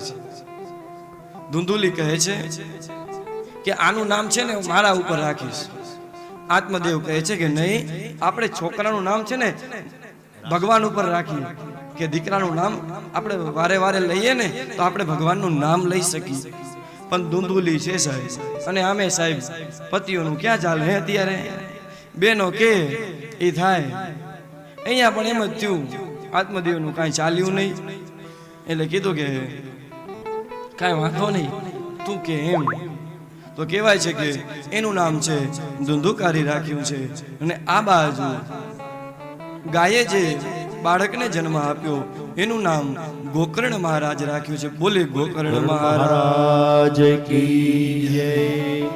છે. ધુંધુલી કહે છે કે આનું નામ છે ને હું મારા ઉપર રાખીશ. આત્મદેવ કહે છે કે નહીં, આપણે છોકરાનું નામ છે ને ભગવાન ઉપર રાખીએ. કે દીકરાનું નામ આપણે વારે વારે લઈએ ને તો આપણે ભગવાનનું નામ લઈ શકીએ. પણ ધૂંધુલી છે સાહેબ. અને આમે સાહેબ, પતિઓનું ક્યાં ચાલે હે અત્યારે? બેનો કે એ થાય. અહીંયા પણ એમ જ થયું. આત્મદેવનું કાંઈ ચાલ્યું નહીં. એટલે કીધું કે કાંઈ વાંધો નહીં. તું કે એમ. તો કહેવાય છે કે એનું નામ છે ધુંધુકારી રાખ્યું છે. અને આ બાજુ ગાયે જે બાળકને જન્મ આપ્યો એનું નામ ગોકર્ણ મહારાજ રાખ્યું છે. બોલે ગોકર્ણ મહારાજ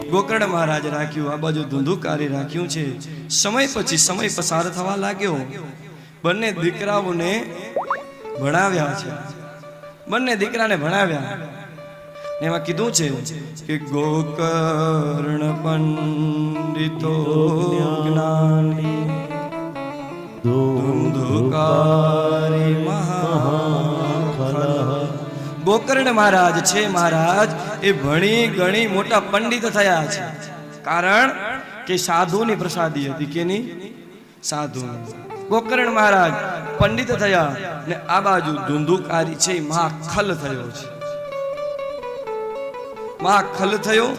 ગોકર્ણ મહારાજ રાખ્યું આ બાજુ ધુંધુકારી રાખ્યું છે. સમય પછી સમય પસાર થવા લાગ્યો. બંને દીકરાઓને ભણાવ્યા છે. બંને દીકરાને ભણાવ્યા. એમાં કીધું છે કે ગોકર્ણ પંડિતો જ્ઞાની, ધુંધુકારી મહા ગોકર્ણ મહારાજ છે મહારાજ, એ ભણી ગણી મોટા પંડિત થયા છે. કારણ કે સાધુની પ્રસાદી હતી કેની સાધુ ગોકર્ણ મહારાજ પંડિત થયા ને આ બાજુ ધુંધુકારી છે, મહાખલ થયો છે. મહાખલ થયો.